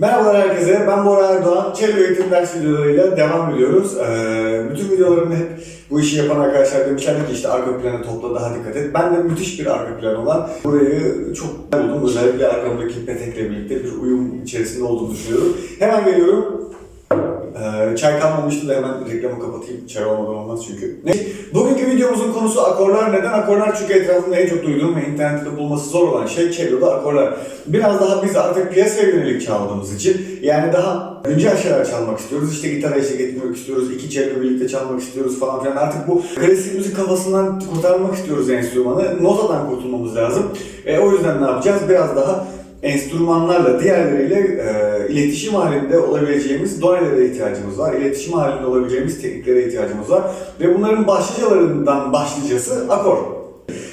Merhabalar herkese, ben Bora Erdoğan. Cello eğitim ders videolarıyla devam ediyoruz. Ee, bütün videolarımda hep bu işi yapan arkadaşlar demişlerdi ki işte arka planı topla daha dikkat et. Ben de müthiş bir arka plan olan burayı çok buldum. Özellikle arkamdaki petekle birlikte bir uyum içerisinde olduğunu düşünüyorum. Hemen geliyorum. Ee, çay kalmamıştı da hemen reklamı kapatayım. Çay olmadan olmaz çünkü. Ne? Bugünkü videomuzun konusu akorlar. Neden akorlar? Çünkü etrafında en çok duyduğum ve internette bulması zor olan şey cello'da akorlar. Biraz daha biz artık piyasaya yönelik çaldığımız için yani daha güncel şeyler çalmak istiyoruz. İşte gitara eşlik etmek istiyoruz. iki cello birlikte çalmak istiyoruz falan filan. Artık bu klasik müzik kafasından kurtarmak istiyoruz enstrümanı. Notadan kurtulmamız lazım. E, o yüzden ne yapacağız? Biraz daha enstrümanlarla diğerleriyle e, iletişim halinde olabileceğimiz doneler'e ihtiyacımız var. İletişim halinde olabileceğimiz tekniklere ihtiyacımız var. Ve bunların başlıcalarından başlıcası akor.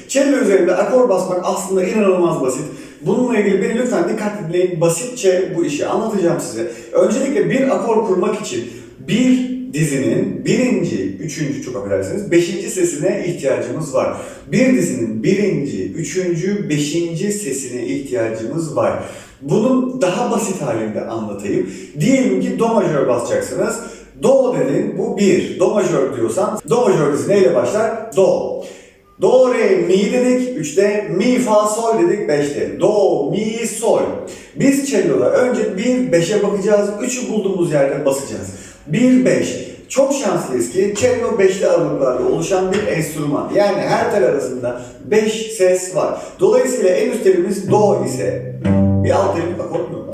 Cello üzerinde akor basmak aslında inanılmaz basit. Bununla ilgili beni lütfen dikkat dinleyin. Basitçe bu işi anlatacağım size. Öncelikle bir akor kurmak için bir dizinin birinci, üçüncü çok affedersiniz, beşinci sesine ihtiyacımız var. Bir dizinin birinci, üçüncü, beşinci sesine ihtiyacımız var. Bunun daha basit halinde anlatayım. Diyelim ki do majör basacaksınız. Do dedin, bu bir. Do majör diyorsan, do majör dizi neyle başlar? Do. Do, re, mi dedik 3'te, mi, fa, sol dedik 5'te. Do, mi, sol. Biz cello'da önce 1, 5'e bakacağız, 3'ü bulduğumuz yerde basacağız. 1, 5. Çok şanslıyız ki cello 5'li aralıklarla oluşan bir enstrüman. Yani her tel arasında 5 ses var. Dolayısıyla en üst telimiz do ise, bir alt telimiz akor mu?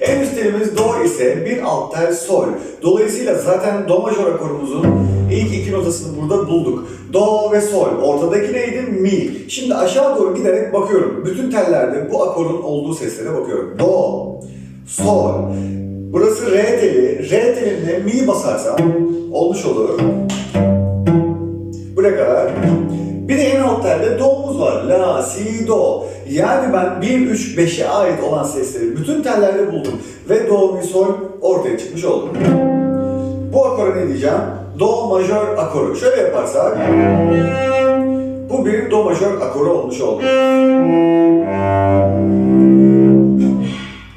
En üst telimiz do ise bir alt tel sol. Dolayısıyla zaten do majör akorumuzun ilk iki notasını burada bulduk. Do ve sol. Ortadaki neydi? Mi. Şimdi aşağı doğru giderek bakıyorum. Bütün tellerde bu akorun olduğu seslere bakıyorum. Do, sol. Burası re teli. Re telinde mi basarsam olmuş olur. Buraya kadar. Bir de en alt telde do'muz var. La, si, do. Yani ben 1, 3, 5'e ait olan sesleri bütün tellerde buldum. Ve do, mi, sol ortaya çıkmış oldu. Bu akora ne diyeceğim? Do majör akoru. Şöyle yaparsak bu bir do majör akoru olmuş oldu.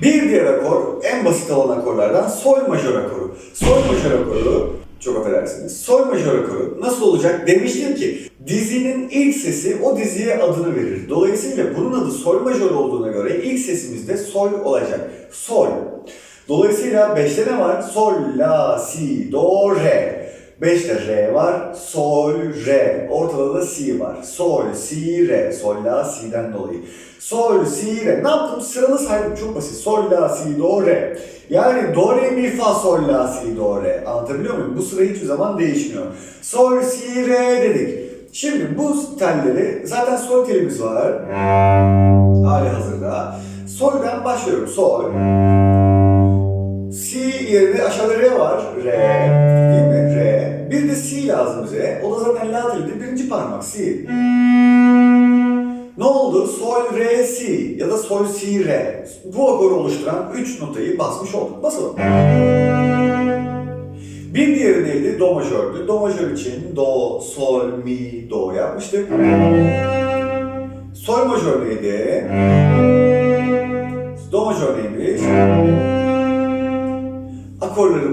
Bir diğer akor, en basit olan akorlardan sol majör akoru. Sol majör akoru, çok affedersiniz, sol majör akoru nasıl olacak demiştim ki dizinin ilk sesi o diziye adını verir. Dolayısıyla bunun adı sol majör olduğuna göre ilk sesimiz de sol olacak. Sol. Dolayısıyla 5'te ne var? Sol, la, si, do, re. 5'te re var, sol, re. Ortada da si var. Sol, si, re. Sol, la, si'den dolayı. Sol, si, re. Ne yaptım? Sıralı saydım. Çok basit. Sol, la, si, do, re. Yani do, re, mi, fa, sol, la, si, do, re. Anlatabiliyor muyum? Bu sıra hiçbir zaman değişmiyor. Sol, si, re dedik. Şimdi bu telleri, zaten sol telimiz var. Hali hazırda. Sol'den başlıyorum. Sol. Si yerine aşağıda re var. Re. Telinde birinci parmak. Si. Ne oldu? Sol, re, si ya da sol, si, re. Bu akoru oluşturan 3 notayı basmış olduk. Basalım. Bir diğeri neydi? Do majördü. Do majör için do, sol, mi, do yapmıştık. Sol majör neydi? Do majör neymiş? Akorlarımız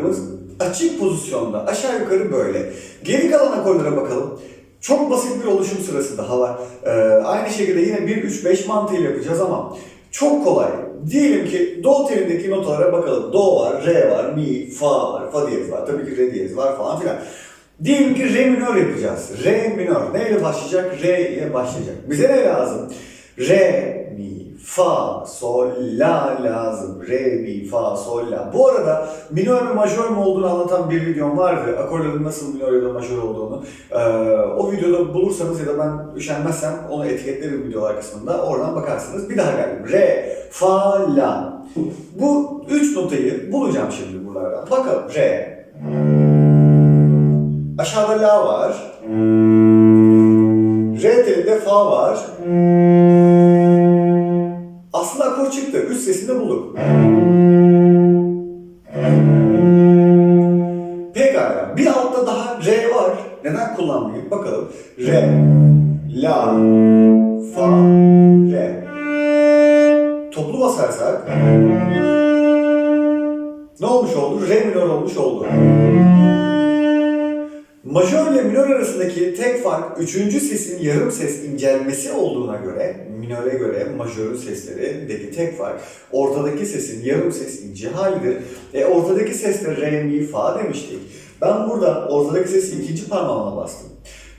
açık pozisyonda aşağı yukarı böyle. Geri kalan akorlara bakalım. Çok basit bir oluşum sırası daha var. Ee, aynı şekilde yine 1-3-5 mantığıyla yapacağız ama çok kolay. Diyelim ki do telindeki notalara bakalım. Do var, re var, mi, fa var, fa diyez var. Tabii ki re diyez var falan filan. Diyelim ki re minör yapacağız. Re minör. Neyle başlayacak? Re ile başlayacak. Bize ne lazım? Re, mi, fa, sol, la lazım. Re, mi, fa, sol, la. Bu arada minör ve majör mü olduğunu anlatan bir videom vardı. Akorların nasıl minör ya da majör olduğunu. Ee, o videoda bulursanız ya da ben üşenmezsem onu etiketlerim videolar kısmında. Oradan bakarsınız. Bir daha geldim. Re, fa, la. Bu üç notayı bulacağım şimdi buralardan. Bakalım. Re. Aşağıda la var. Re telinde fa var. Çıktı. Üst Majör ile minör arasındaki tek fark üçüncü sesin yarım ses incelmesi olduğuna göre, minöre göre majörün seslerindeki tek fark ortadaki sesin yarım ses ince halidir. E, ortadaki ses de re, mi, fa demiştik. Ben burada ortadaki sesi ikinci parmağımla bastım.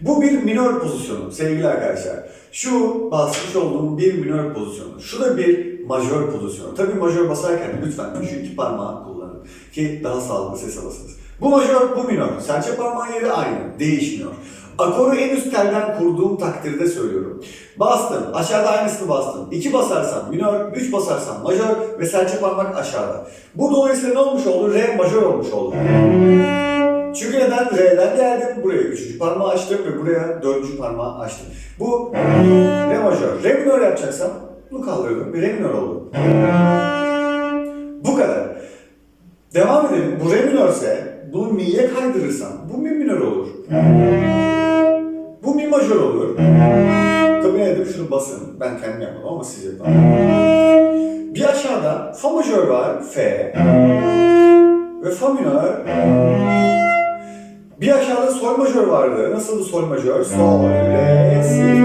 Bu bir minör pozisyonu sevgili arkadaşlar. Şu basmış olduğum bir minör pozisyonu. Şu da bir majör pozisyonu. Tabii majör basarken lütfen şu iki parmağı kullanın ki daha sağlıklı ses alasınız. Bu majör, bu minör. Serçe parmağın yeri aynı, değişmiyor. Akoru en üst telden kurduğum takdirde söylüyorum. Bastım, aşağıda aynısını bastım. 2 basarsam minör, 3 basarsam majör ve serçe parmak aşağıda. Bu dolayısıyla ne olmuş oldu? Re majör olmuş oldu. Çünkü neden? Re'den geldim, buraya üçüncü parmağı açtım ve buraya dördüncü parmağı açtım. Bu Re majör. Re minör yapacaksam bunu kaldırdım ve Re minör oldu. Devam edelim. Bu Re minörse bunu Mi'ye kaydırırsam bu Mi minör olur. Bu Mi majör olur. Tabii ne dedim şunu basın. Ben kendim yapmadım ama siz yapın. Bir aşağıda Fa majör var. F. Ve Fa minör. Bir aşağıda Sol majör vardı. Nasıldı Sol majör? Sol, Re, Si.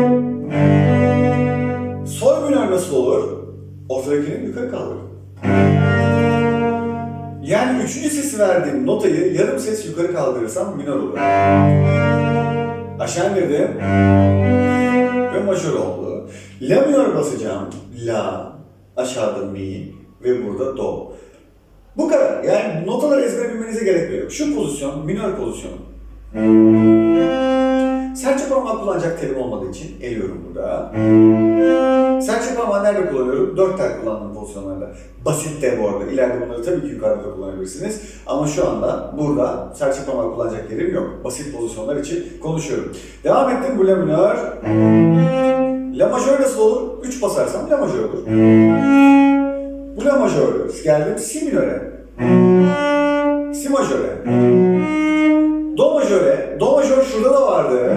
Sol minör nasıl olur? Ortadakini yukarı kaldırın. Yani üçüncü sesi verdiğim notayı yarım ses yukarı kaldırırsam minör olur. Aşağı indirdim ve majör oldu. La minör basacağım. La, aşağıda mi ve burada do. Bu kadar. Yani notaları ezbere bilmenize gerek yok. Şu pozisyon minör pozisyonu. Serçe parmağı kullanacak telim olmadığı için eliyorum burada. Serçe parmağı nerede kullanıyorum? Dört tel kullandığım pozisyonlarda. Basit de bu arada. İleride bunları tabii ki yukarıda da kullanabilirsiniz. Ama şu anda burada serçe parmağı kullanacak yerim yok. Basit pozisyonlar için konuşuyorum. Devam ettim bu la minör. La majör nasıl olur? 3 basarsam la majör olur. Bu la majör. Geldim si minöre. Si majöre. Do majöre. Do majör şurada da vardı.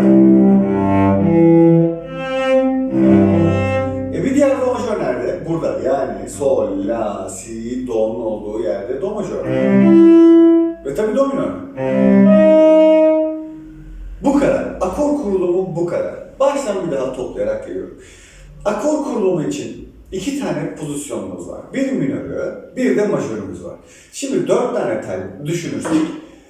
La, si, do'nun olduğu yerde do majör. Ve tabi do minör. Bu kadar. Akor kurulumu bu kadar. Baştan bir daha toplayarak geliyorum. Akor kurulumu için iki tane pozisyonumuz var. Bir minörü, bir de majörümüz var. Şimdi dört tane tel düşünürsek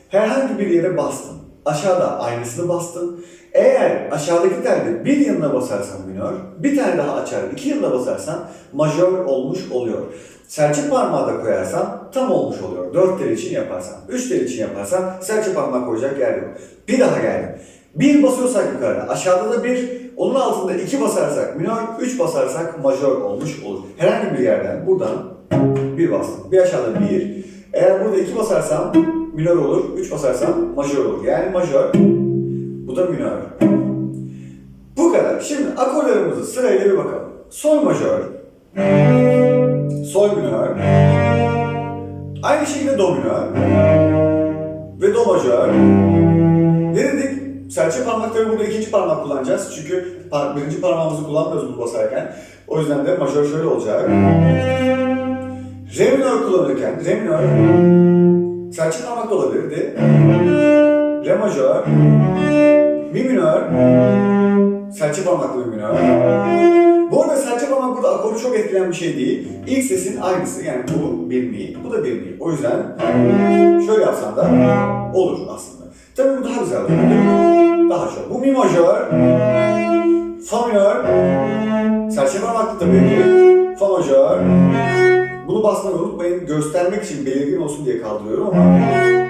herhangi bir yere bastın. Aşağıda aynısını bastın. Eğer aşağıdaki telde bir yanına basarsan minör, bir tane daha açar, iki yanına basarsan majör olmuş oluyor. Serçe parmağı da koyarsan tam olmuş oluyor. Dört tel için yaparsan, üç tel için yaparsan serçe parmağı koyacak yer yok. Bir daha geldim. Bir basıyorsak yukarıda, aşağıda da bir, onun altında iki basarsak minör, üç basarsak majör olmuş olur. Herhangi bir yerden buradan bir bastım. Bir aşağıda bir. Eğer burada iki basarsam minör olur, üç basarsam majör olur. Yani majör, bu da minör. Bu kadar. Şimdi akorlarımızı sırayla bir bakalım. Sol majör, sol minör, aynı şekilde do minör ve do majör. Ne dedik? Serçe parmakları burada ikinci parmak kullanacağız. Çünkü birinci parmağımızı kullanmıyoruz bunu basarken. O yüzden de majör şöyle olacak. Minör kullanırken, re minör serçe parmak da olabilirdi. Re majör, mi minör, serçe parmaklı mi minör. Bu arada serçe parmak burada akoru çok etkileyen bir şey değil. İlk sesin aynısı yani bu bir mi, bu da bir mi. O yüzden şöyle yapsan da olur aslında. Tabii bu daha güzel olur. Daha çok. Bu mi majör, fa minör, serçe parmaklı tabii ki, fa majör. Bunu basmayı unutmayın. Göstermek için belirgin olsun diye kaldırıyorum ama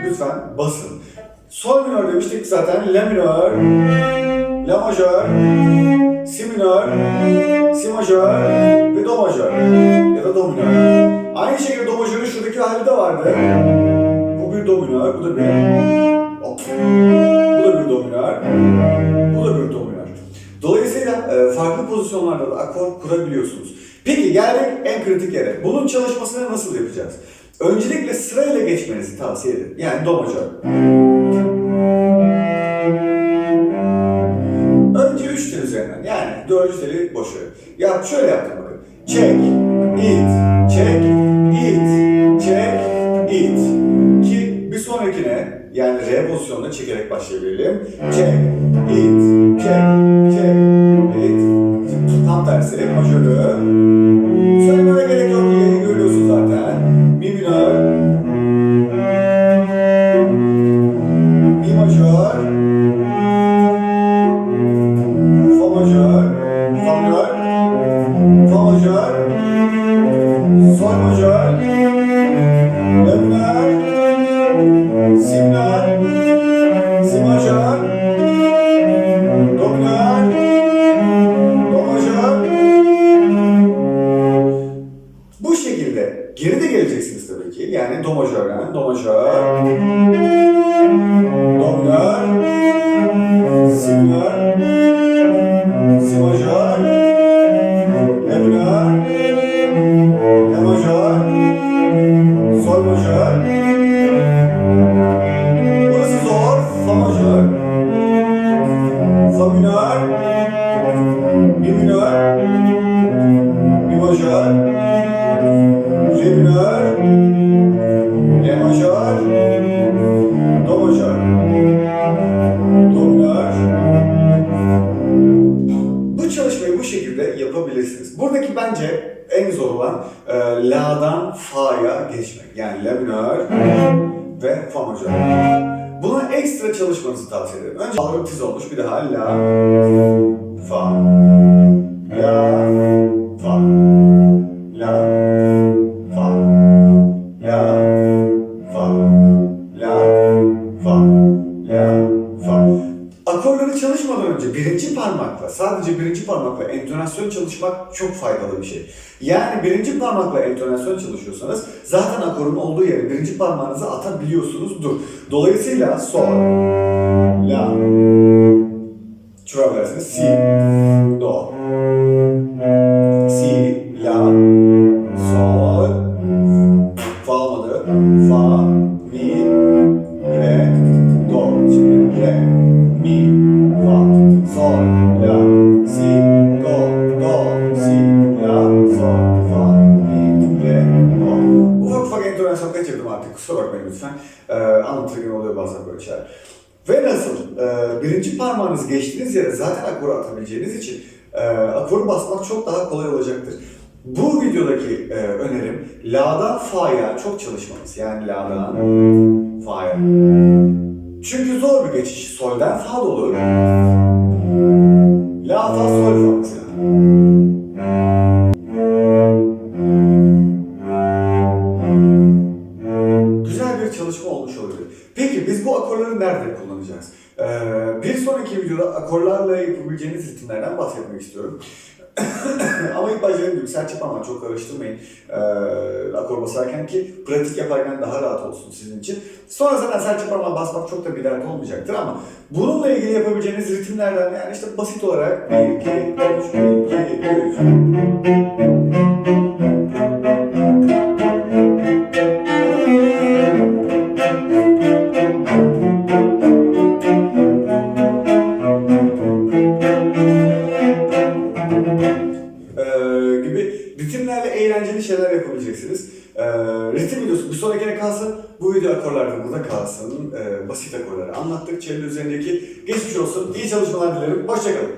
lütfen basın. Sol minör demiştik zaten. La minör, la majör, si minör, si majör ve do majör ya da do minör. Aynı şekilde do majörün şuradaki hali de vardı. Bu bir do minör, bu da bir hop. Bu da bir do minör, bu da bir do minör. Dolayısıyla e, farklı pozisyonlarda da akor kurabiliyorsunuz. Peki geldik en kritik yere. Bunun çalışmasını nasıl yapacağız? Öncelikle sırayla geçmenizi tavsiye ederim. Yani do majör. Önce üç tel üzerinden yani dördüncü teli boş. Ya şöyle yaptım bakın. Çek, it, çek, it, çek, it. Ki bir sonrakine yani R pozisyonuna çekerek başlayabilirim. Çek, it, çek, Si e, La'dan Fa'ya geçmek. Yani La minör ve Fa majör. Buna ekstra çalışmanızı tavsiye ederim. Önce ağır tiz olmuş bir daha La, Fa, La, Fa, La, parmakla, sadece birinci parmakla entonasyon çalışmak çok faydalı bir şey. Yani birinci parmakla entonasyon çalışıyorsanız zaten akorun olduğu yere birinci parmağınızı atabiliyorsunuzdur. Dolayısıyla sol, la, çuvabilirsiniz, si, do, si, la, sol, fa olmadı, fa, mi, re, do. Şimdi re, mi, fa, sol, la, bakmayın lütfen. Ee, anlatırken oluyor bazen böyle şeyler. Ve nasıl? Ee, birinci parmağınız geçtiğiniz yere zaten akoru atabileceğiniz için e, akoru basmak çok daha kolay olacaktır. Bu videodaki e, önerim La'dan Fa'ya çok çalışmanız. Yani La'dan Fa'ya. Çünkü zor bir geçiş. Sol'den Fa olur. La, Fa, Sol, Fa mesela. Akorlarla yapabileceğiniz ritimlerden bahsetmek istiyorum. Ama ilk başta dediğim serçe parmağı çok karıştırmayın ee, akor basarken ki pratik yaparken daha rahat olsun sizin için. Sonra zaten serçe parmağı basmak çok da bir dert olmayacaktır ama bununla ilgili yapabileceğiniz ritimlerden yani işte basit olarak 1, 2, 3, 1, 2, 3 ritim videosu bir sonrakine kalsın. Bu video akorlarda burada kalsın. Ee, basit akorları anlattık. Cello üzerindeki geçmiş olsun. İyi çalışmalar dilerim. Hoşçakalın.